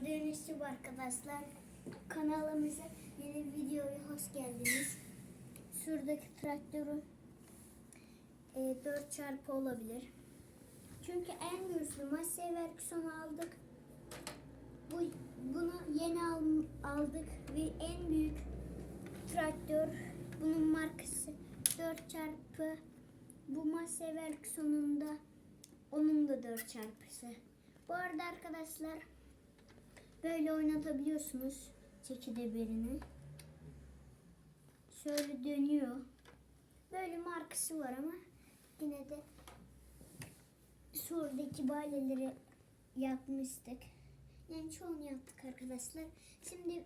Gördüğünüz gibi arkadaşlar kanalımıza yeni videoya hoş geldiniz. Şuradaki traktörün e, 4 çarpı olabilir. Çünkü en güçlü Massey Ferguson aldık. Bu, bunu yeni al- aldık ve en büyük traktör bunun markası 4 çarpı bu Massey Ferguson'un onun da 4 çarpısı. Bu arada arkadaşlar böyle oynatabiliyorsunuz çekidebirini. Şöyle dönüyor. Böyle markası var ama yine de şuradaki baleleri yapmıştık. Yani çoğunu yaptık arkadaşlar. Şimdi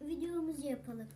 videomuzu yapalım.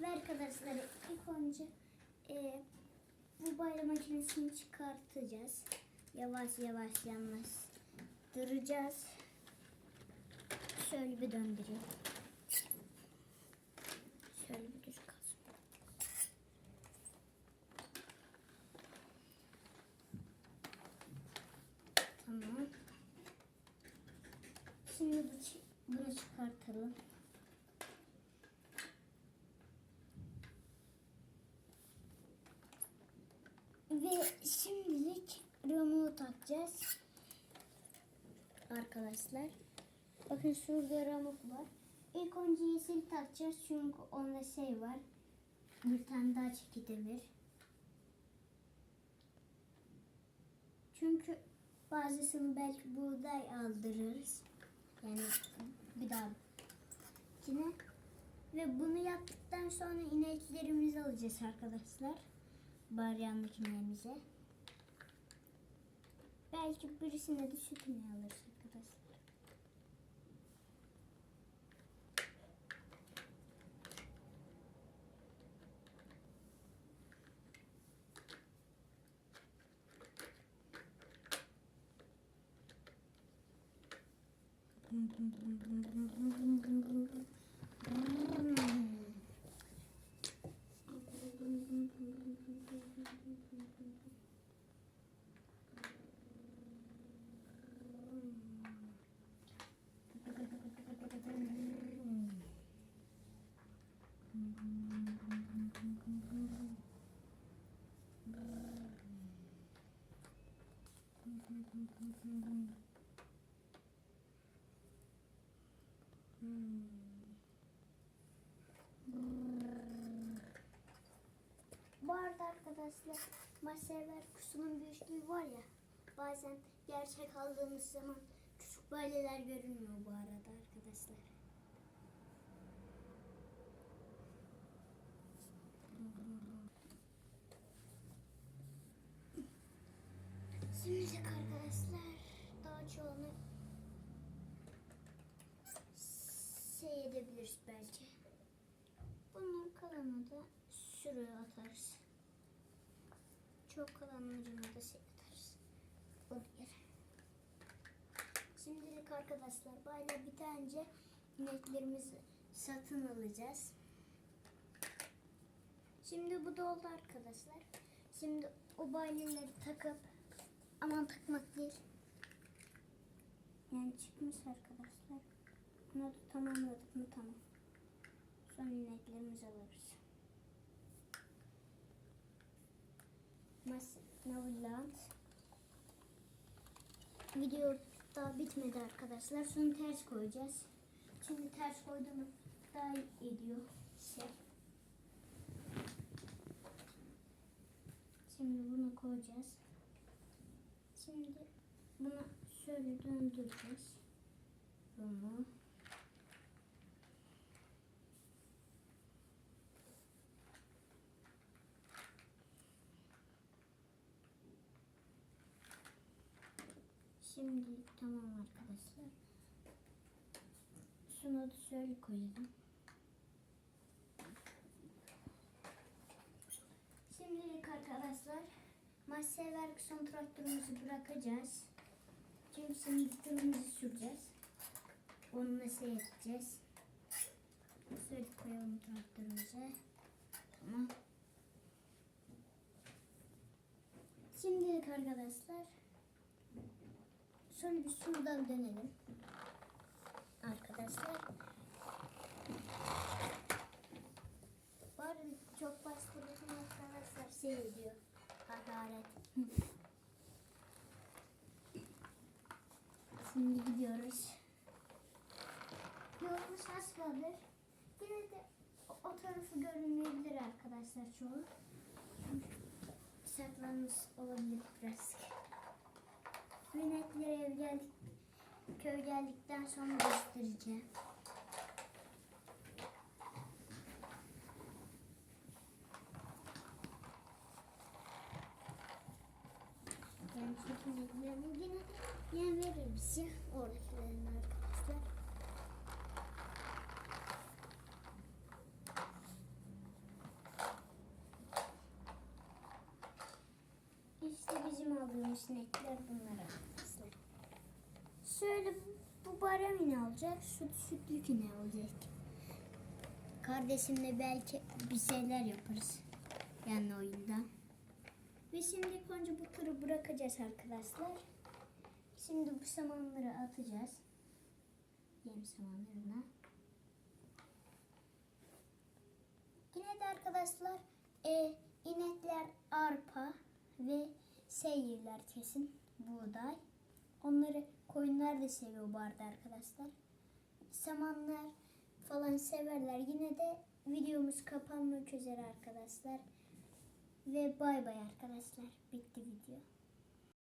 Ve arkadaşlar ilk önce e, bu bayram makinesini çıkartacağız. Yavaş yavaş duracağız. Şöyle bir döndüreyim. Şöyle bir düz kalsın. Tamam. Şimdi bunu çıkartalım. Ve şimdilik remote takacağız. Arkadaşlar. Bakın şurada remote var. İlk önce yeşil takacağız çünkü onda şey var. Bir tane daha çekidemir. Çünkü bazısını belki buğday aldırırız. Yani bir daha yine. Ve bunu yaptıktan sonra ineklerimizi alacağız arkadaşlar baryan makinemize. Belki birisine de sütünü alırız arkadaşlar. Bu arada arkadaşlar masever kusunun büyüklüğü var ya bazen gerçek aldığımız zaman küçük baleler görünmüyor bu arada arkadaşlar. Şimdi arkadaşlar daha çoğunu şey edebiliriz belki. Bunun kalanını da şuraya atarız. Çok kalan ucuna da şey atarız. Bu diğer. Şimdilik arkadaşlar böyle bir tane ineklerimizi satın alacağız. Şimdi bu doldu arkadaşlar. Şimdi o bayleleri takıp aman takmak değil. Yani çıkmış arkadaşlar. Bunu tamamladık mı tamam. Son ineklerimizi alırız. Naviland. Video daha bitmedi arkadaşlar. Şunu ters koyacağız. Şimdi ters koyduğumu daha iyi ediyor. Şey. Şimdi bunu koyacağız. Şimdi bunu şöyle döndüreceğiz. Bunu. Şimdi tamam arkadaşlar. Şu Şuna da şöyle koyalım. Şimdilik arkadaşlar Marcel Ferguson traktörümüzü bırakacağız. Şimdi şimdi tırımızı süreceğiz. Onunla şey yapacağız. Şöyle koyalım traktörümüze. Tamam. Şimdilik arkadaşlar şöyle bir şuradan dönelim. Arkadaşlar. Arada çok bastırırken arkadaşlar şey ediyor. Hakaret. Şimdi gidiyoruz. Yolumuz az kalır. Yine de o, o tarafı görünmeyebilir arkadaşlar çoğu. Saklanmış olabilir biraz. Yönetlere ev geldik, köy geldikten sonra göstereceğim. Yani şu ineklerin yine yem veririz ya bizim aldığımız inekler bunlar arkadaşlar. Şöyle bu barem ne olacak? Süt sütlük ne olacak? Kardeşimle belki bir şeyler yaparız. Yani oyunda. Ve şimdi önce bu turu bırakacağız arkadaşlar. Şimdi bu samanları atacağız. Yem samanlarına. Yine de arkadaşlar e, inekler arpa ve şey kesin buğday. Onları koyunlar da seviyor bu arada arkadaşlar. Samanlar falan severler. Yine de videomuz kapanmak üzere arkadaşlar. Ve bay bay arkadaşlar. Bitti video.